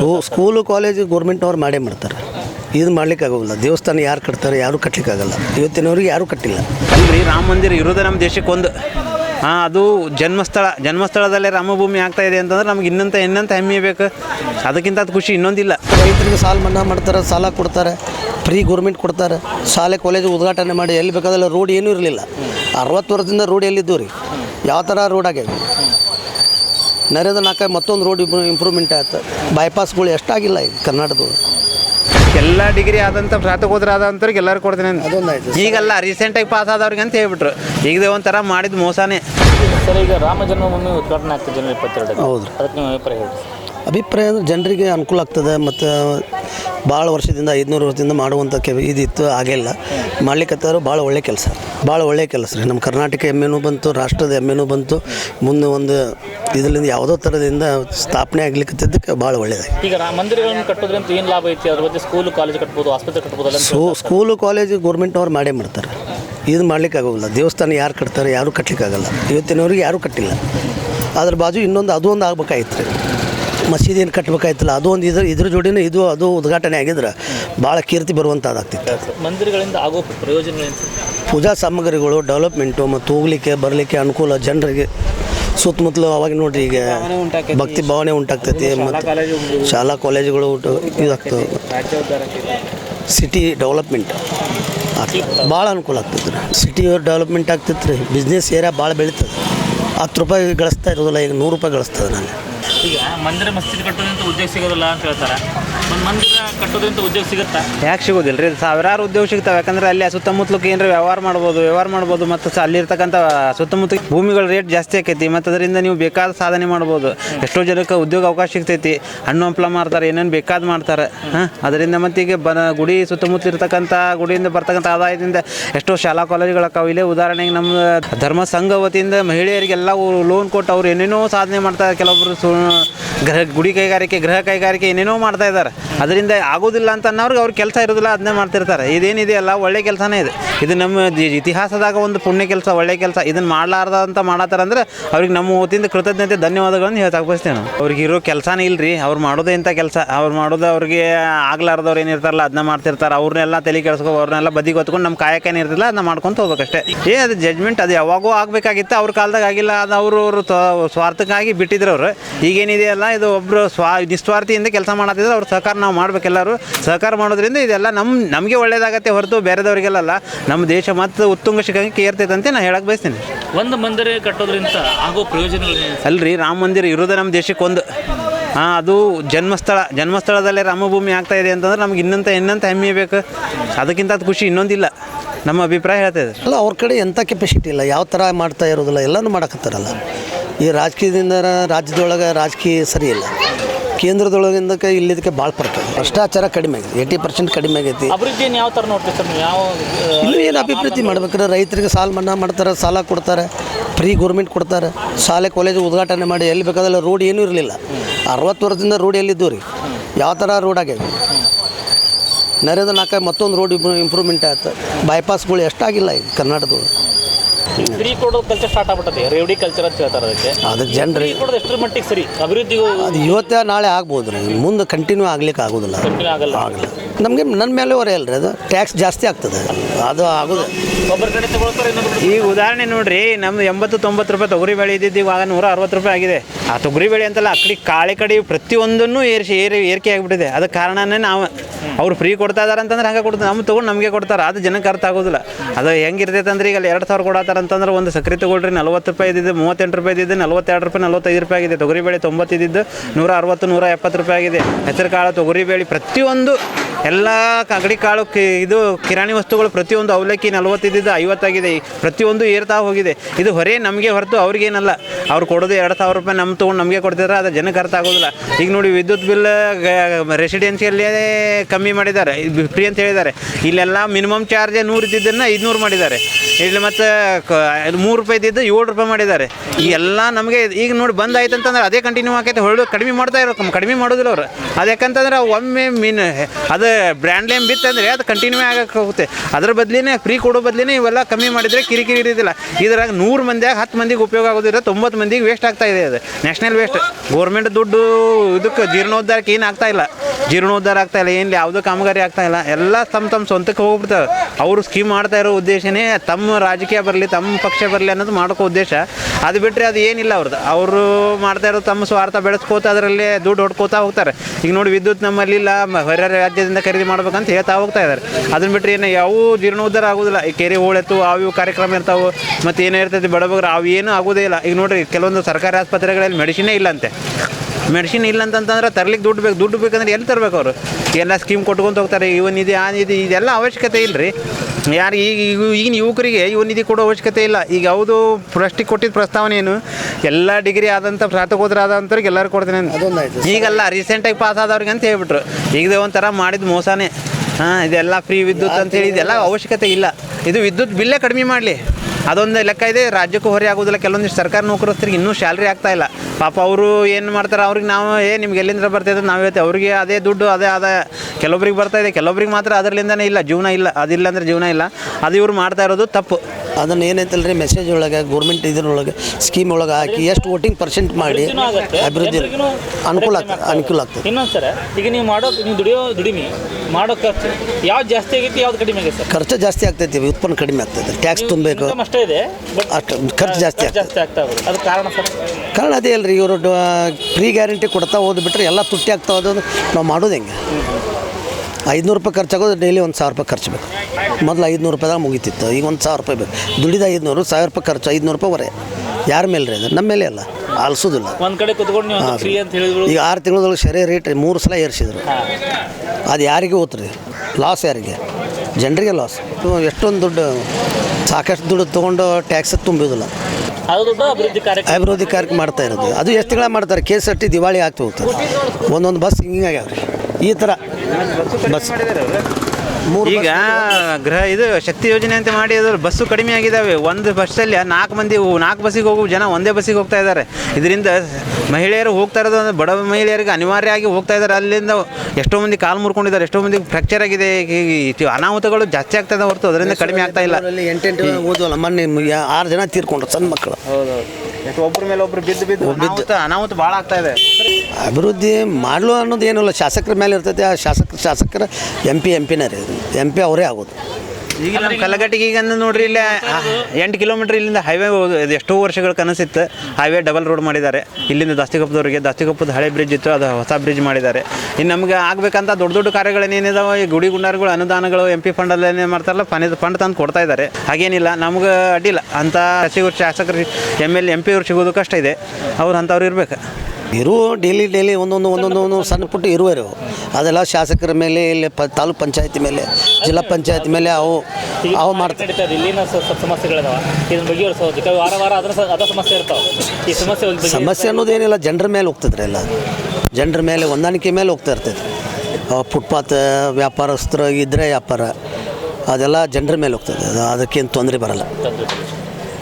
ಸ್ಕೂ- school college ಗೌರ್ಮೆಂಟ್ನವ್ರು ಮಾಡೇ ಮಾಡ್ತಾರೆ. ಇದು ಮಾಡ್ಲಿಕ್ಕೆ ಆಗೋಲ್ಲ ದೇವಸ್ಥಾನ ಯಾರು ಕಟ್ತಾರೆ ಯಾರು ಕಟ್ಟಲಿಕ್ಕಾಗಲ್ಲ ಇವತ್ತಿನವ್ರಿಗೆ ಯಾರೂ ಕಟ್ಟಿಲ್ಲ. ಅಲ್ರಿ ರಾಮ ಮಂದಿರ ಇರೋದೇ ನಮ್ಮ ದೇಶಕ್ಕೆ ಒಂದು. ಹಾಂ ಅದು ಜನ್ಮಸ್ಥಳ ಜನ್ಮಸ್ಥಳದಲ್ಲೇ ರಾಮಭೂಮಿ ಆಗ್ತಾ ಇದೆ ಅಂತಂದ್ರೆ ನಮ್ಗೆ ಇನ್ನಂತ ಇನ್ನಂತ ಹೆಮ್ಮೆ ಬೇಕು. ಅದಕ್ಕಿಂತ ಅದು ಖುಷಿ ಇನ್ನೊಂದಿಲ್ಲ. ರೈತರಿಗೆ ಸಾಲ ಮನ್ನಾ ಮಾಡ್ತಾರೆ ಸಾಲ ಕೊಡ್ತಾರೆ ಫ್ರೀ ಗೌರ್ಮೆಂಟ್ ಕೊಡ್ತಾರೆ. ಶಾಲೆ ಕಾಲೇಜು ಉದ್ಘಾಟನೆ ಮಾಡಿ ಎಲ್ಲಿ ಬೇಕಾದಲ್ಲ ರೋಡ್ ಏನೂ ಇರಲಿಲ್ಲ. ಅರವತ್ತು ವರ್ಷದಿಂದ ರೋಡ್ ಎಲ್ಲಿದ್ದು ರೀ ಯಾವ ಥರ ರೋಡ್ ಆಗ್ಯಾವ? ನರೇಂದ್ರ ನಾಲ್ಕ ಮತ್ತೊಂದು ರೋಡ್ ಇಂಪ್ರೂವ್ಮೆಂಟ್ ಆಯ್ತು. ಬೈಪಾಸ್ಗಳು ಎಷ್ಟಾಗಿಲ್ಲ ಈಗ ಕರ್ನಾಟಕದ ಎಲ್ಲ ಡಿಗ್ರಿ ಆದಂಥ ಸ್ನಾತಕೋತ್ತರ ಆದಂಥವ್ರಿಗೆ ಎಲ್ಲರೂ ಕೊಡ್ತೀನಿ ಅಂತ. ಈಗಲ್ಲ ರೀಸೆಂಟಾಗಿ ಪಾಸ್ ಆದವ್ರಿಗೆ ಅಂತ ಹೇಳ್ಬಿಟ್ರು. ಈಗ ಒಂಥರ ಮಾಡಿದ ಮೋಸನೇ. ಸರ್ ಈಗ ರಾಮ ಜನ್ಮಭೂಮಿ ಉದ್ಘಾಟನೆ ಆಗ್ತದೆ ಜನವರಿ ಇಪ್ಪತ್ತೆರಡು ಹೌದು. ಅದಕ್ಕೆ ನೀವು ಅಭಿಪ್ರಾಯ ಹೇಳಿ. ಅಭಿಪ್ರಾಯ ಅಂದರೆ ಜನರಿಗೆ ಅನುಕೂಲ ಆಗ್ತದೆ ಮತ್ತು ಭಾಳ ವರ್ಷದಿಂದ ಐದುನೂರು ವರ್ಷದಿಂದ ಮಾಡುವಂಥ ಕೆ ಇದಿತ್ತು ಆಗಿಲ್ಲ ಮಾಡ್ಲಿಕ್ಕತ್ತಾರು ಭಾಳ ಒಳ್ಳೆ ಕೆಲಸ. ಭಾಳ ಒಳ್ಳೆ ಕೆಲಸ ರೀ. ನಮ್ಮ ಕರ್ನಾಟಕ ಹೆಮ್ಮೆನೂ ಬಂತು ರಾಷ್ಟ್ರದ ಹೆಮ್ಮೆನೂ ಬಂತು. ಮುಂದೆ ಒಂದು ಇದರಿಂದ ಯಾವುದೋ ಥರದಿಂದ ಸ್ಥಾಪನೆ ಆಗ್ಲಿಕ್ಕತ್ತಿದ್ದಕ್ಕೆ ಭಾಳ ಒಳ್ಳೆಯದಾಗಿ ಈಗ ಮಂದಿರಗಳನ್ನು ಕಟ್ಟೋದ್ರಿಂದ ಏನು ಲಾಭ ಐತಿ? ಅದ್ರ ಬಗ್ಗೆ ಸ್ಕೂಲ್ ಕಾಲೇಜ್ ಕಟ್ಬೋದು ಆಸ್ಪತ್ರೆ ಕಟ್ಬೋದು ಅಲ್ಲ ಸ್ಕೂ ಸ್ಕೂಲು ಕಾಲೇಜು ಗೌರ್ಮೆಂಟ್ನವ್ರು ಮಾಡೇ ಮಾಡ್ತಾರೆ. ಇದು ಮಾಡ್ಲಿಕ್ಕೆ ಆಗೋಲ್ಲ ದೇವಸ್ಥಾನ ಯಾರು ಕಟ್ತಾರೆ ಯಾರೂ ಕಟ್ಟಲಿಕ್ಕಾಗಲ್ಲ ಇವತ್ತಿನವ್ರಿಗೆ ಯಾರೂ ಕಟ್ಟಿಲ್ಲ. ಅದ್ರ ಬಾಜು ಇನ್ನೊಂದು ಅದು ಒಂದು ಆಗ್ಬೇಕಾಯ್ತು ರೀ. ಮಸೀದಿ ಏನು ಕಟ್ಟಬೇಕಾಯ್ತಲ್ಲ ಅದು ಒಂದು ಇದ್ರ ಇದ್ರ ಜೋಡಿನೇ ಇದು ಅದು ಉದ್ಘಾಟನೆ ಆಗಿದ್ರೆ ಭಾಳ ಕೀರ್ತಿ ಬರುವಂಥದ್ದಾಗ್ತಿತ್ತು ಮಂದಿರಗಳಿಂದ ಆಗೋ ಪ್ರಯೋಜನ? ಪೂಜಾ ಸಾಮಗ್ರಿಗಳು ಡೆವಲಪ್ಮೆಂಟು ಮತ್ತು ಹೋಗ್ಲಿಕ್ಕೆ ಬರಲಿಕ್ಕೆ ಅನುಕೂಲ ಜನರಿಗೆ ಸುತ್ತಮುತ್ತಲು ಅವಾಗ ನೋಡ್ರಿ ಈಗ ಭಕ್ತಿ ಭಾವನೆ ಉಂಟಾಗ್ತೈತಿ ಮತ್ತು ಶಾಲಾ ಕಾಲೇಜುಗಳು ಉಂಟು ಇದಾಗ್ತವೆ ಸಿಟಿ ಡೆವಲಪ್ಮೆಂಟ್ ಭಾಳ ಅನುಕೂಲ ಆಗ್ತೈತೆ ರೀ. ಸಿಟಿ ಡೆವಲಪ್ಮೆಂಟ್ ಆಗ್ತೈತೆ ರೀ. ಬಿಸ್ನೆಸ್ ಏರಿಯಾ ಭಾಳ ಬೆಳೀತದೆ. ಹತ್ತು ರೂಪಾಯಿ ಗಳಿಸ್ತಾ ಇರೋದಿಲ್ಲ ಈಗ ನೂರು ರೂಪಾಯಿ ಗಳಿಸ್ತದೆ ನಾನು ಈಗ ಮಂದಿರ ಮಸ್ಜಿದ್ ಕಟ್ಟೋದಂತ ಉದ್ಯೋಗ ಸಿಗೋದಿಲ್ಲ ಅಂತ ಹೇಳ್ತಾರೆ. ಮಂದಿರ ಕಟ್ಟೋದ್ರಿಂದ ಉದ್ಯೋಗ ಸಿಗುತ್ತಾ? ಯಾಕೆ ಸಿಗೋದಿಲ್ಲ ರೀ ಸಾವಿರಾರು ಉದ್ಯೋಗ ಸಿಗ್ತಾವೆ. ಯಾಕಂದ್ರೆ ಅಲ್ಲಿ ಸುತ್ತಮುತ್ತಲಕ್ಕೆ ಏನಾರ ವ್ಯವಹಾರ ಮಾಡ್ಬೋದು ವ್ಯವಹಾರ ಮಾಡ್ಬೋದು, ಮತ್ತು ಸ- ಅಲ್ಲಿರ್ತಕ್ಕಂಥ ಸುತ್ತಮುತ್ತ ಭೂಮಿಗಳ ರೇಟ್ ಜಾಸ್ತಿ ಆಕೈತಿ. ಮತ್ತು ಅದರಿಂದ ನೀವು ಬೇಕಾದ ಸಾಧನೆ ಮಾಡ್ಬೋದು. ಎಷ್ಟೋ ಜನಕ್ಕೆ ಉದ್ಯೋಗ ಅವಕಾಶ ಸಿಗ್ತೈತಿ. ಹಣ್ಣು ಹಂಪ್ಲ ಮಾಡ್ತಾರೆ ಏನೇನು ಬೇಕಾದ ಮಾಡ್ತಾರೆ. ಅದರಿಂದ ಮತ್ತು ಈಗ ಗುಡಿ ಸುತ್ತಮುತ್ತ ಇರ್ತಕ್ಕಂಥ, ಗುಡಿಯಿಂದ ಬರ್ತಕ್ಕಂಥ ಆದಾಯದಿಂದ ಎಷ್ಟೋ ಶಾಲಾ ಕಾಲೇಜುಗಳ ಇಲ್ಲೇ ಉದಾಹರಣೆಗೆ ನಮ್ಮ ಧರ್ಮ ಸಂಘ ವತಿಯಿಂದ ಮಹಿಳೆಯರಿಗೆಲ್ಲ ಲೋನ್ ಕೊಟ್ಟು ಅವ್ರು ಏನೇನೋ ಸಾಧನೆ ಮಾಡ್ತಾರೆ ಕೆಲವೊಬ್ಬರು ಸು ಗೃಹ ಗುಡಿ ಕೈಗಾರಿಕೆ, ಗೃಹ ಕೈಗಾರಿಕೆ ಏನೇನೋ ಮಾಡ್ತಾ ಇದ್ದಾರೆ. ಅದರಿಂದ ಆಗೋದಿಲ್ಲ ಅಂತ ಅನ್ನೋರ್ಗೆ ಅವ್ರ ಕೆಲಸ ಇರೋದಿಲ್ಲ, ಅದನ್ನೇ ಮಾಡ್ತಿರ್ತಾರೆ. ಇದೇನಿದೆಯಲ್ಲ, ಒಳ್ಳೆ ಕೆಲಸನೇ ಇದೆ. ಇದು ನಮ್ಮ ಇತಿಹಾಸದಾಗ ಒಂದು ಪುಣ್ಯ ಕೆಲಸ, ಒಳ್ಳೆ ಕೆಲಸ. ಇದನ್ನು ಮಾಡಲಾರ್ದ ಅಂತ ಮಾಡತ್ತಾರ ಅಂದರೆ ಅವ್ರಿಗೆ ನಮ್ಮ ವತಿಯಿಂದ ಕೃತಜ್ಞತೆ, ಧನ್ಯವಾದಗಳನ್ನು ಹೇಳ್ತಾ ಬಯಸ್ತೇನೆ ಅವ್ರಿಗೆ ಇರೋ ಕೆಲಸನೇ ಇಲ್ರಿ. ಅವ್ರು ಮಾಡೋದೇ ಇಂಥ ಕೆಲಸ. ಅವ್ರು ಮಾಡೋದು ಅವ್ರಿಗೆ ಆಗ್ಲಾರ್ದವ್ರು ಏನಿರ್ತಾರಲ್ಲ ಅದನ್ನ ಮಾಡ್ತಿರ್ತಾರೆ. ಅವ್ರನ್ನೆಲ್ಲ ತಲೆ ಕೆಡಿಸ್ಕೊ, ಅವ್ರನ್ನೆಲ್ಲ ಬದಿಗೆ ಹೊತ್ಕೊಂಡು ನಮ್ಮ ಕಾಯಕ ಏನಿರ್ತಿಲ್ಲ ಅದನ್ನ ಮಾಡ್ಕೊಂತ ಹೋಗ್ಬೇಕಷ್ಟೇ. ಏ, ಅದು ಜಡ್ಜ್ಮೆಂಟ್ ಅದು ಯಾವಾಗೂ ಆಗಬೇಕಾಗಿತ್ತು. ಅವ್ರ ಕಾಲದಾಗ ಆಗಿಲ್ಲ, ಅದು ಅವರು ಸ್ವಾರ್ಥಕ್ಕಾಗಿ ಬಿಟ್ಟಿದ್ರು ಅವರು. ಈಗೇನಿದೆಯಲ್ಲ, ಇದು ಒಬ್ಬರು ಸ್ವಾ, ನಿಸ್ವಾರ್ಥಿಯಿಂದ ಕೆಲಸ ಮಾಡತ್ತಿದ್ರೆ, ಅವ್ರ ಸಹಕಾರ ನಾವು ಮಾಡಬೇಕೆಲ್ಲರೂ ಸಹಕಾರ ಮಾಡೋದ್ರಿಂದ ಇದೆಲ್ಲ ನಮ್ಮ ನಮಗೆ ಒಳ್ಳೇದಾಗತ್ತೆ ಹೊರತು ಬೇರೆದವ್ರಿಗೆಲ್ಲ ನಮ್ಮ ದೇಶ ಮತ್ತು ಉತ್ತುಂಗ ಶಿಖರಕ್ಕೆ ಏರ್ತೈತಂತೆ ಅಂತ ನಾನು ಹೇಳಕ್ಕೆ ಬಯಸ್ತೀನಿ. ಒಂದು ಮಂದಿರ ಕಟ್ಟೋದ್ರಿಂದ ಆಗೋ ಪ್ರಯೋಜನಗಳು ಅಲ್ರಿ ರಾಮ ಮಂದಿರ ಇರೋದೇ ನಮ್ಮ ದೇಶಕ್ಕೆ ಒಂದು. ಹಾಂ ಅದು ಜನ್ಮಸ್ಥಳ. ಜನ್ಮಸ್ಥಳದಲ್ಲೇ ರಾಮಭೂಮಿ ಆಗ್ತಾ ಇದೆ ಅಂತಂದ್ರೆ ನಮ್ಗೆ ಇನ್ನಂತ ಇನ್ನಂತ ಹೆಮ್ಮೆ ಬೇಕು. ಅದಕ್ಕಿಂತ ಅದು ಖುಷಿ ಇನ್ನೊಂದಿಲ್ಲ. ನಮ್ಮ ಅಭಿಪ್ರಾಯ ಹೇಳ್ತಾ ಇದೆ ಅಲ್ಲ ಅವ್ರ ಕಡೆ ಎಂಥ ಕೆಪಾಸಿಟಿ ಇಲ್ಲ? ಯಾವ ಥರ ಮಾಡ್ತಾ ಇರೋದಿಲ್ಲ? ಎಲ್ಲನೂ ಮಾಡಕತ್ತಾರಲ್ಲ. ಈ ರಾಜಕೀಯದಿಂದ ರಾಜ್ಯದೊಳಗೆ ರಾಜಕೀಯ ಸರಿ ಇಲ್ಲ. ಕೇಂದ್ರದೊಳಗಿಂದಕ್ಕೆ ಇಲ್ಲಿದಕ್ಕೆ ಭಾಳ ಇದೆ ಭ್ರಷ್ಟಾಚಾರ ಕಡಿಮೆ ಆಗಿದೆ. ಏಯ್ಟಿ ಪರ್ಸೆಂಟ್ ಕಡಿಮೆ ಆಗೈತಿ. ಅಭಿವೃದ್ಧಿಯನ್ನು ಯಾವ ಥರ ನೋಡ್ತೀವಿ ಸರ್ ನೀವು? ಯಾವ ಇನ್ನು ಏನು ಅಭಿವೃದ್ಧಿ ಮಾಡ್ಬೇಕಾದ್ರೆ ರೈತರಿಗೆ ಸಾಲ ಮನ್ನಾ ಮಾಡ್ತಾರೆ ಸಾಲ ಕೊಡ್ತಾರೆ ಫ್ರೀ ಗೌರ್ಮೆಂಟ್ ಕೊಡ್ತಾರೆ ಶಾಲೆ ಕಾಲೇಜು ಉದ್ಘಾಟನೆ ಮಾಡಿ ಎಲ್ಲಿ ಬೇಕಾದಲ್ಲ ರೋಡ್ ಏನೂ ಇರಲಿಲ್ಲ. ಅರವತ್ತು ವರ್ಷದಿಂದ ರೋಡ್ ಎಲ್ಲಿದ್ದವು ರೀ. ಯಾವ ಥರ ರೋಡ್ ಆಗ್ಯಾವ? ನರೇಂದ್ರ ನಾಲ್ಕ ಮತ್ತೊಂದು ರೋಡ್ ಇಂಪ್ರೂವ್ಮೆಂಟ್ ಆಯ್ತು. ಬೈಪಾಸ್ಗಳು ಎಷ್ಟಾಗಿಲ್ಲ ಈಗ ಕರ್ನಾಟಕದೊಳಗೆ. ಫ್ರೀ ಕೊಡೋ ಕಲ್ಚರ್ ಸ್ಟಾರ್ಟ್ ಆಗ್ಬಿಟ್ಟದೆ. ರೇವಡಿ ಕಲ್ಚರ್ ಅಂತ ಹೇಳ್ತಾರೆ ಅದಕ್ಕೆ. ಅದಕ್ಕೆ ಫ್ರೀ ಜನರಿಗೆ ಕೊಡೋದು ಎಷ್ಟರ ಮಟ್ಟಿಗೆ ಸರಿ? ಅಭಿವೃದ್ಧಿಗೂ ಅದು ಇವತ್ತೇ ನಾಳೆ ಆಗ್ಬೋದು. ರೀ ಮುಂದೆ ಕಂಟಿನ್ಯೂ ಆಗ್ಲಿಕ್ಕೆ ಆಗೋದಿಲ್ಲ. ಕಂಟಿನ್ಯೂ ಆಗಲ್ಲ. ಆಗಲ್ಲ. ನಮಗೆ ನನ್ನ ಮೇಲೆ ಹೊರೆ ಅಲ್ರಿ ಅದು. ಟ್ಯಾಕ್ಸ್ ಜಾಸ್ತಿ ಆಗ್ತದೆ. ಅದು ಆಗೋದು ಈಗ ಉದಾಹರಣೆ ನೋಡ್ರಿ, ನಮ್ದು ಎಂಬತ್ತು, ತೊಂಬತ್ತು ರೂಪಾಯಿ ತೊಗರಿ ಬೆಳೆ ಇದ್ದಿದ್ದು ಇವಾಗ ನೂರ ಅರವತ್ತು ರೂಪಾಯಿ ಆಗಿದೆ. ಆ ತೊಗರಿ ಬೆಳೆ ಅಂತಲ್ಲ, ಆ ಕಡೆ ಕಾಳೆ ಕಡೆ ಪ್ರತಿಯೊಂದನ್ನು ಏರಿಸಿ, ಏರಿ, ಏರಿಕೆ ಆಗಿಬಿಟ್ಟಿದೆ. ಅದಕ್ಕೆ ಕಾರಣನೇ ನಾವು, ಅವ್ರು ಫ್ರೀ ಕೊಡ್ತಾ ಇದಾರೆ ಅಂತಂದ್ರೆ ಹಂಗೆ ಕೊಡ್ತಾರೆ. ನಮ್ಮ ತೊಗೊಂಡು ನಮಗೆ ಕೊಡ್ತಾರೆ. ಅದು ಜನಕ್ಕೆ ಅರ್ಥ ಆಗೋದಿಲ್ಲ. ಅದು ಹೆಂಗಿರ್ತೈತೆ ಅಂದ್ರೆ, ಈಗ ಅಲ್ಲಿ ಎರಡು ಸಾವಿರ ಕೊಡತ್ತಾರ ಅಂತಂದ್ರೆ, ಒಂದು ಸಕ್ರಿ ತೊಗೊಳ್ರಿ, ನಲ್ವತ್ತು ರೂಪಾಯಿ ಇದ್ದಿದ್ದು ಮೂವತ್ತೆಂಟು ರೂಪಾಯಿ ಇದ್ದಿದ್ದು ನಲ್ವತ್ತೆರಡು ರೂಪಾಯಿ, ನಲ್ವತ್ತೈದು ರೂಪಾಯಿ ಆಗಿದೆ. ತೊಗರಿ ಬೇಳೆ ತೊಂಬತ್ತು ಇದ್ದಿದ್ದು ನೂರ ಅರವತ್ತು, ನೂರ ಎಪ್ಪತ್ತು ರೂಪಾಯಿ ಆಗಿದೆ. ಹೆಸರು ಕಾಳು ತೊಗರಿ ಬೇಳೆ ಪ್ರತಿಯೊಂದು ಎಲ್ಲ ಕಗಡಿ ಕಾಳು ಇದು ಕಿರಾಣಿ ವಸ್ತುಗಳು ಪ್ರತಿಯೊಂದು ಅವಲಕ್ಕಿ ನಲ್ವತ್ತಿದ್ದು ಐವತ್ತಾಗಿದೆ. ಪ್ರತಿಯೊಂದು ಏರ್ತಾ ಹೋಗಿದೆ. ಇದು ಹೊರೆ ನಮಗೆ ಹೊರತು ಅವ್ರಿಗೇನಲ್ಲ. ಅವ್ರು ಕೊಡೋದು ಎರಡು ಸಾವಿರ ರೂಪಾಯಿ ನಮ್ಮ ತೊಗೊಂಡು ನಮಗೆ ಕೊಡ್ತಿದ್ರೆ. ಅದು ಜನಕ್ಕೆ ಅರ್ಥ ಆಗೋದಿಲ್ಲ. ಈಗ ನೋಡಿ ವಿದ್ಯುತ್ ಬಿಲ್ ರೆಸಿಡೆನ್ಸಿಯಲ್ಲೇ ಕಮ್ಮಿ ಮಾಡಿದ್ದಾರೆ. ಫ್ರೀ ಅಂತ ಹೇಳಿದ್ದಾರೆ. ಇಲ್ಲೆಲ್ಲ ಮಿನಿಮಮ್ ಚಾರ್ಜ್ ನೂರು ಇದ್ದಿದ್ದನ್ನು ಐದುನೂರು ಮಾಡಿದ್ದಾರೆ. ಇಲ್ಲಿ ಮತ್ತು ಮೂರು ರೂಪಾಯಿ ಇದ್ದಿದ್ದು ಏಳು ರೂಪಾಯಿ ಮಾಡಿದ್ದಾರೆ. ಈ ಎಲ್ಲ ನಮಗೆ ಈಗ ನೋಡಿ ಬಂದ್ ಅಂತಂದ್ರೆ ಅದೇ ಕಂಟಿನ್ಯೂ ಆಕೈತೆ. ಹೊಳ್ಳು ಕಡಿಮೆ ಮಾಡ್ತಾ ಇರೋ ಕಡಿಮೆ ಮಾಡೋದಿಲ್ಲ ಅವರು. ಅದು ಯಾಕಂತಂದ್ರೆ ಒಮ್ಮೆ ಮೀನು ಅದು ಬ್ರ್ಯಾಂಡ್ ನೇಮ್ ಬಿತ್ತಂದ್ರೆ ಅದು ಕಂಟಿನ್ಯೂ ಆಗಕ್ಕೆ ಹೋಗುತ್ತೆ. ಅದ್ರ ಬದಲಿನೇ ಫ್ರೀ ಕೊಡೋ ಬದಲಿನೇ ಇವೆಲ್ಲ ಕಮ್ಮಿ ಮಾಡಿದರೆ ಕಿರಿಕಿರಿ ಇರೋದಿಲ್ಲ. ಇದ್ರಾಗ ನೂರು ಮಂದಿಯಾಗ ಹತ್ತು ಮಂದಿಗೆ ಉಪಯೋಗ ಆಗೋದಿಲ್ಲ, ತೊಂಬತ್ತು ಮಂದಿಗೆ ವೇಸ್ಟ್ ಆಗ್ತಾ ಇದೆ ಅದು. ನ್ಯಾಷನಲ್ ವೇಸ್ಟ್ ಗೌರ್ಮೆಂಟ್ ದುಡ್ಡು ಇದಕ್ಕೆ ಜೀರ್ಣೋದ್ಧಾರಕ್ಕೆ ಏನು ಆಗ್ತಾ ಇಲ್ಲ. ಜೀರ್ಣೋದ್ಧಾರ ಆಗ್ತಾ ಇಲ್ಲ ಏನು ಯಾವುದೋ ಕಾಮಗಾರಿ ಆಗ್ತಾ ಇಲ್ಲ. ಎಲ್ಲ ತಮ್ಮ ತಮ್ಮ ಸ್ವಂತಕ್ಕೆ ಹೋಗ್ಬಿಡ್ತಾವೆ. ಅವರು ಸ್ಕೀಮ್ ಮಾಡ್ತಾ ಇರೋ ಉದ್ದೇಶನೇ ತಮ್ಮ ರಾಜಕೀಯ ಬರಲಿ ತಮ್ಮ ಪಕ್ಷ ಬರಲಿ ಅನ್ನೋದು ಮಾಡ್ಕೋ ಉದ್ದೇಶ. ಅದು ಬಿಟ್ಟರೆ ಅದು ಏನಿಲ್ಲ ಅವ್ರದ್ದು ಅವರು ಮಾಡ್ತಾ ಇರೋ ತಮ್ಮ ಸ್ವಾರ್ಥ ಬೆಳೆಸ್ಕೋತ ಅದರಲ್ಲೇ ದುಡ್ಡು ಹೊಡ್ಕೋತಾ ಹೋಗ್ತಾರೆ. ಈಗ ನೋಡಿ ವಿದ್ಯುತ್ ನಮ್ಮಲ್ಲಿಲ್ಲ, ಹೊರ ರಾಜ್ಯದಿಂದ ಖರೀದಿ ಮಾಡ್ಬೇಕಂತ ಹೇಳ್ತಾ ಹೋಗ್ತಾ ಇದ್ದಾರೆ. ಅದನ್ನ ಬಿಟ್ಟರೆ ಏನು ಯಾವ ಜೀರ್ಣೋದ್ಧಾರ ಆಗೋದಿಲ್ಲ ಈ ಕೆರೆ ಹೋಳೆತ್ತು ಅವು ಇವು ಕಾರ್ಯಕ್ರಮ ಇರ್ತಾವೆ ಮತ್ತು ಏನೇ ಇರ್ತೈತಿ, ಬಡಬಗ್ರೆ ಅವು ಏನೂ ಆಗೋದೇ ಇಲ್ಲ. ಈಗ ನೋಡ್ರಿ, ಕೆಲವೊಂದು ಸರ್ಕಾರಿ ಆಸ್ಪತ್ರೆಗಳಲ್ಲಿ ಮೆಡಿಸಿನೇ ಇಲ್ಲ ಅಂತೆ ಮೆಡಿಸಿನ್ ಇಲ್ಲ ಅಂತಂತಂದ್ರೆ ತರ್ಲಿಕ್ಕೆ ದುಡ್ಡು ಬೇಕು. ದುಡ್ಡು ಬೇಕಂದ್ರೆ ಎಲ್ಲಿ ತರ್ಬೇಕು ಅವರು? ಎಲ್ಲ ಸ್ಕೀಮ್ ಕೊಟ್ಕೊಂತ ಹೋಗ್ತಾರೆ. ಇವನ್ ನಿಧಿ ಆ ನಿಧಿ ಇದೆಲ್ಲ ಅವಶ್ಯಕತೆ ಇಲ್ಲ ರೀ ಯಾರು ಈಗ ಈಗ ಈಗಿನ ಯುವಕರಿಗೆ ಯುವ ನಿಧಿ ಕೊಡೋ ಅವಶ್ಯಕತೆ ಇಲ್ಲ. ಈಗ ಯಾವುದು ಫಸ್ಟಿಗೆ ಕೊಟ್ಟಿದ್ದ ಪ್ರಸ್ತಾವನೆ ಏನು? ಎಲ್ಲ ಡಿಗ್ರಿ ಆದಂಥ ಸ್ನಾತಕೋತ್ತರ ಆದಂಥವ್ರಿಗೆ ಎಲ್ಲರೂ ಕೊಡ್ತೀನಿ ಅಂತ. ಈಗಲ್ಲ ರೀಸೆಂಟಾಗಿ ಪಾಸ್ ಆದವ್ರಿಗೆ ಅಂತ ಹೇಳ್ಬಿಟ್ರು. ಈಗ ಒಂಥರ ಮಾಡಿದ ಮೋಸನೇ. ಹಾಂ ಇದೆಲ್ಲ ಫ್ರೀ ವಿದ್ಯುತ್ ಅಂತೇಳಿ ಇದೆಲ್ಲ ಅವಶ್ಯಕತೆ ಇಲ್ಲ. ಇದು ವಿದ್ಯುತ್ ಬಿಲ್ಲೇ ಕಡಿಮೆ ಮಾಡಲಿ. ಅದೊಂದು ಲೆಕ್ಕ ಇದೆ. ರಾಜ್ಯಕ್ಕೂ ಹೊರೆ ಆಗೋದಿಲ್ಲ ಕೆಲವೊಂದಿಷ್ಟು ಸರ್ಕಾರ ನೌಕರಸ್ಥರಿಗೆ ಇನ್ನೂ ಸ್ಯಾಲ್ರಿ ಆಗ್ತಾ ಇಲ್ಲ. ಪಾಪ ಅವರು ಏನು ಮಾಡ್ತಾರೆ? ಅವ್ರಿಗೆ ನಾವು, ಏ, ನಿಮ್ಗೆ ಎಲ್ಲಿಂದ ಬರ್ತಾಯಿದೆ ನಾವು ಹೇಳ್ತೇವೆ. ಅವರಿಗೆ ಅದೇ ದುಡ್ಡು, ಅದೇ ಅದೇ ಕೆಲವೊಬ್ರಿಗೆ ಬರ್ತಾ ಇದೆ. ಕೆಲವೊಬ್ರಿಗೆ ಮಾತ್ರ ಅದರಲ್ಲಿಂದನೇ ಇಲ್ಲ. ಜೀವನ ಇಲ್ಲ. ಅದಿಲ್ಲ ಅಂದ್ರೆ ಜೀವನ ಇಲ್ಲ. ಅದು ಇವ್ರು ಮಾಡ್ತಾ ಇರೋದು ತಪ್ಪು. ಅದನ್ನು ಏನೈತಲ್ಲ ರೀ ಮೆಸೇಜ್ ಒಳಗೆ ಗೌರ್ಮೆಂಟ್ ಇದ್ರೊಳಗೆ ಸ್ಕೀಮ್ ಒಳಗೆ ಹಾಕಿ ಎಷ್ಟು ವೋಟಿಂಗ್ ಪರ್ಸೆಂಟ್ ಮಾಡಿ ಅಭಿವೃದ್ಧಿ ಅನುಕೂಲ ಆಗ್ತದೆ ಅನುಕೂಲ ಆಗ್ತದೆ. ಇನ್ನೊಂದು ಸರ ಈಗ ನೀವು ಮಾಡೋ ನೀವು ದುಡಿಯೋ ದುಡಿಮೆ ಮಾಡೋ ಖರ್ಚು ಯಾವ್ದು ಜಾಸ್ತಿ ಆಗೈತಿ ಯಾವ್ದು ಕಡಿಮೆ ಆಗೈತೆ ಸರ್? ಖರ್ಚು ಜಾಸ್ತಿ ಆಗ್ತೈತಿ ಉತ್ಪನ್ನ ಕಡಿಮೆ ಆಗ್ತದೆ ಟ್ಯಾಕ್ಸ್ ತುಂಬಬೇಕು. ಅಷ್ಟೇ ಇದೆ ಅಷ್ಟು ಖರ್ಚು ಜಾಸ್ತಿ ಜಾಸ್ತಿ ಆಗ್ತಾ ಅದು ಕಾರಣ ಸರ್? ಕಾರಣ ಅದೇ ಅಲ್ರಿ ಇವರು ಫ್ರೀ ಗ್ಯಾರಂಟಿ ಕೊಡ್ತಾ ಹೋದ್ಬಿಟ್ರೆ ಎಲ್ಲ ತುಟ್ಟಿ ಆಗ್ತಾ ಹೋದೋದು ನಾವು ಮಾಡೋದು ಹೆಂಗೆ? ಐದುನೂರು ರೂಪಾಯಿ ಖರ್ಚಾಗೋದು ಡೈಲಿ ಒಂದು ಸಾವಿರ ರೂಪಾಯಿ ಖರ್ಚು ಬೇಕು. ಮೊದಲು ಐದುನೂರು ರೂಪಾಯಿದಾಗ ಮುಗಿತಿತ್ತು. ಈಗ ಒಂದು ಸಾವಿರ ರೂಪಾಯಿ ಬೇಕು. ದುಡಿದ ಐದುನೂರು ಸಾವಿರ ರೂಪಾಯಿ ಖರ್ಚು ಐದುನೂರು ರೂಪಾಯಿ ಬರೇ ಯಾರ ಮೇಲೆ ರೀ ಅದು? ನಮ್ಮ ಮೇಲೆ ಅಲ್ಲ. ಆಲ್ಸೋದಿಲ್ಲ ಒಂದು ಕಡೆ ಕುತ್ಕೊಂಡು ನೀವು ಫ್ರೀ ಅಂತ ಹೇಳಿದ್ರು. ಈಗ ಆರು ತಿಂಗಳೊಳಗೆ ಸರಿ ರೇಟ್ ರೀ. ಮೂರು ಸಲ ಏರಿಸಿದ್ರು. ಅದು ಯಾರಿಗೆ ಓತ್ರಿ ಲಾಸ್ ಯಾರಿಗೆ? ಜನರಿಗೆ ಲಾಸ್ ಎಷ್ಟೊಂದು ದುಡ್ಡು ಸಾಕಷ್ಟು ದುಡ್ಡು ತೊಗೊಂಡು ಟ್ಯಾಕ್ಸ್ ತುಂಬಿದಿಲ್ಲ ಅಭಿವೃದ್ಧಿ ಕಾರ್ಯಕ್ರಮ. ಅಭಿವೃದ್ಧಿ ಕಾರ್ಯಕ್ರಮ ಮಾಡ್ತಾ ಇರೋದು. ಅದು ಎಷ್ಟು ತಿಂಗಳ ಮಾಡ್ತಾರೆ? ಕೆ ಎಸ್ ಆರ್ ಟಿ ದಿವಾಳಿ ಆಗ್ತಾ ಹೋಗ್ತಾರೆ ಒಂದೊಂದು ಬಸ್ ಹಿಂಗಾಗ್ಯಾವ್ರಿ ಈ ಥರ ಬಸ್ ಮೂರು ಈಗ ಗೃಹ ಇದು ಶಕ್ತಿ ಯೋಜನೆ ಅಂತ ಮಾಡಿ ಅದ್ರ ಬಸ್ಸು ಕಡಿಮೆ ಆಗಿದ್ದಾವೆ ಒಂದು ಬಸ್ಸಲ್ಲಿ ನಾಲ್ಕು ಮಂದಿ ನಾಲ್ಕು ಬಸ್ಸಿಗೆ ಹೋಗುವ ಜನ ಒಂದೇ ಬಸ್ಸಿಗೆ ಹೋಗ್ತಾ ಇದ್ದಾರೆ. ಇದರಿಂದ ಮಹಿಳೆಯರು ಹೋಗ್ತಾ ಇರೋದು ಅಂದರೆ ಬಡ ಮಹಿಳೆಯರಿಗೆ ಅನಿವಾರ್ಯ ಆಗಿ ಹೋಗ್ತಾ ಇದ್ದಾರೆ. ಅಲ್ಲಿಂದ ಎಷ್ಟೋ ಮಂದಿ ಕಾಲು ಮುರ್ಕೊಂಡಿದ್ದಾರೆ. ಎಷ್ಟೋ ಮಂದಿ ಫ್ರ್ಯಾಕ್ಚರ್ ಆಗಿದೆ. ಅನಾಹುತಗಳು ಜಾಸ್ತಿ ಆಗ್ತಾ ಇದೆ ಹೊರತು. ಅದರಿಂದ ಕಡಿಮೆ ಆಗ್ತಾ ಇಲ್ಲ. ಎಂಟೆಂಟು ಓದೋಲ್ಲ ಮೊನ್ನೆ ಆರು ಜನ ತೀರ್ಕೊಂಡ್ರು ಸಣ್ಣ ಮಕ್ಕಳು. ಒಬ್ಬರ ಮೇಲೆ ಒಬ್ರು ಬಿದ್ದು ಬಿದ್ದು ಅನಾಹುತ ಅನಾಹುತ ಭಾಳ ಆಗ್ತಾ ಇದೆ. ಅಭಿವೃದ್ಧಿ ಮಾಡಲು ಅನ್ನೋದು ಏನಿಲ್ಲ ಶಾಸಕರ ಮೇಲೆ ಇರ್ತೈತೆ ಆ ಶಾಸಕ ಶಾಸಕರ ಎಂ ಪಿ ಎಂ ಪಿನೇ ರೀ. ಎಂ ಪಿ ಅವರೇ ಆಗೋದು. ಈಗ ನಮ್ಮ ಕಲ್ಲಗಟ್ಟಿಗೆ ಈಗ ನೋಡ್ರಿ ಇಲ್ಲ ಎಂಟು ಕಿಲೋಮೀಟರ್ ಇಲ್ಲಿಂದ ಹೈವೇ ಇದು ಎಷ್ಟೋ ವರ್ಷಗಳ ಕನಸಿತ್ತು. ಹೈವೇ ಡಬಲ್ ರೋಡ್ ಮಾಡಿದ್ದಾರೆ. ಇಲ್ಲಿಂದ ದಾಸ್ತಿಕೊಪ್ಪದವರಿಗೆ ದಾಸ್ತಿಕೊಪ್ಪದ ಹಳೆ ಬ್ರಿಡ್ಜ್ ಇತ್ತು ಅದು ಹೊಸ ಬ್ರಿಡ್ಜ್ ಮಾಡಿದ್ದಾರೆ. ಇನ್ನು ನಮಗೆ ಆಗಬೇಕಂತ ದೊಡ್ಡ ದೊಡ್ಡ ಕಾರ್ಯಗಳೇನಿದಾವೆ ಈ ಗುಡಿ ಗುಂಡಾರ್ಗಳು ಅನುದಾನಗಳು ಎಂ ಪಿ ಫಂಡಲ್ಲಿ ಏನೇನು ಮಾಡ್ತಾರಲ್ಲ ಫಂಡ್ ಫಂಡ್ ತಂದು ಕೊಡ್ತಾ ಇದ್ದಾರೆ. ಹಾಗೇನಿಲ್ಲ ನಮ್ಗೆ ಅಡ್ಡಿಲ್ಲ ಅಂತ ಸಚಿವರು ಶಾಸಕರು ಎಂ ಎಲ್ ಎಂ ಪಿ ಅವ್ರು ಸಿಗೋದು ಕಷ್ಟ ಇದೆ. ಅವ್ರು ಅಂಥವ್ರು ಇರ್ಬೇಕು. ಇರು ಡೈಲಿ ಡೈಲಿ ಒಂದೊಂದು ಒಂದೊಂದು ಒಂದು ಸಣ್ಣ ಪುಟ್ಟ ಇರುವರು ಅದೆಲ್ಲ ಶಾಸಕರ ಮೇಲೆ ಇಲ್ಲಿ ಪ ತಾಲೂಕ್ ಪಂಚಾಯತಿ ಮೇಲೆ ಜಿಲ್ಲಾ ಪಂಚಾಯತಿ ಮೇಲೆ ಅವು ಅವು ಮಾಡ್ತಾರೆ ಇಲ್ಲಿನ ಸಮಸ್ಯೆಗಳಿದಾವ ವಾರ ವಾರ ಅದರ ಅದ ಸಮಸ್ಯೆ ಇರ್ತಾವೆ. ಈ ಸಮಸ್ಯೆ ಸಮಸ್ಯೆ ಅನ್ನೋದೇನಿಲ್ಲ ಜನರ ಮೇಲೆ ಹೋಗ್ತದ್ರಿ ಎಲ್ಲ. ಜನರ ಮೇಲೆ ಹೊಂದಾಣಿಕೆ ಮೇಲೆ ಹೋಗ್ತಾ ಇರ್ತೈತೆ. ಫುಟ್ಪಾತ್ ವ್ಯಾಪಾರಸ್ಥರು ಇದ್ದರೆ ವ್ಯಾಪಾರ ಅದೆಲ್ಲ ಜನರ ಮೇಲೆ ಹೋಗ್ತದೆ. ಅದು ಅದಕ್ಕೇನು ತೊಂದರೆ ಬರಲ್ಲ.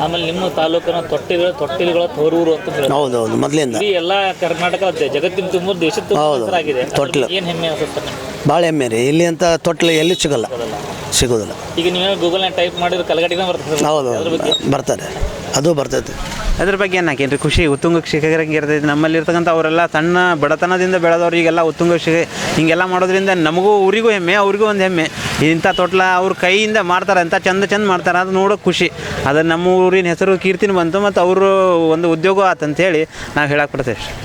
ಆಮೇಲೆ ನಿಮ್ಮ ತಾಲೂಕಿನ ತೊಟ್ಟಿಲು ತೊಟ್ಟಿಲುಗಳ ತೋರೂರು ಅಂತ ಹೇಳ್ತಾರೆ. ಹೌದು ಹೌದು ಮೊದಲಿಂದ. ಇಡೀ ಎಲ್ಲ ಕರ್ನಾಟಕ ಜಗತ್ತಿನ ತುಂಬ ದೇಶದ ತುಂಬ ಹೌದು. ಹೆಸರಾಗಿದೆ. ತೊಟ್ಟಿಲು. ಏನು ಹೆಮ್ಮೆ ಅನ್ಸುತ್ತೆ ನಿಮ್ಗೆ? ಭಾಳ ಹೆಮ್ಮೆ ರೀ. ಇಲ್ಲಿ ಅಂತ ತೊಟ್ಲು ಎಲ್ಲಿ ಸಿಗಲ್ಲ. ಸಿಗೋದಿಲ್ಲ. ಈಗ ನೀವೇ ಗೂಗಲ್ನ ಟೈಪ್ ಮಾಡಿದ್ರೆ ಕಲಗಡಿನ ಬರ್ತದೆ. ಹೌದು ಅದ್ರ ಬಗ್ಗೆ? ಬರ್ತಾರೆ ಅದು ಬರ್ತೈತೆ ಅದ್ರ ಬಗ್ಗೆ ಏನು ಖುಷಿ, ಉತ್ತುಂಗ ಶಿಕ್ಷಕರಿಗೆ ಇರ್ತೈತಿ. ನಮ್ಮಲ್ಲಿ ಇರ್ತಕ್ಕಂಥ ಅವರೆಲ್ಲ ಸಣ್ಣ ಬಡತನದಿಂದ ಬೆಳೆದವ್ರು ಈಗೆಲ್ಲ ಉತ್ತುಂಗ ಶಿಕ್ಷೆ ಹಿಂಗೆಲ್ಲ ಮಾಡೋದ್ರಿಂದ ನಮಗೂ ಊರಿಗೂ ಹೆಮ್ಮೆ, ಅವ್ರಿಗೂ ಒಂದು ಹೆಮ್ಮೆ. ಇಂಥ ತೊಟ್ಲ ಅವ್ರ ಕೈಯಿಂದ ಮಾಡ್ತಾರೆ ಅಂತ ಚಂದ ಚಂದ ಮಾಡ್ತಾರೆ ಅದು ನೋಡೋಕೆ ಖುಷಿ. ಅದು ನಮ್ಮ ಊರಿನ ಹೆಸರು ಕೀರ್ತಿನ ಬಂತು ಮತ್ತು ಅವರು ಒಂದು ಉದ್ಯೋಗ ಆತಂತೇಳಿ ನಾವು ಹೇಳಕ್ಕೆ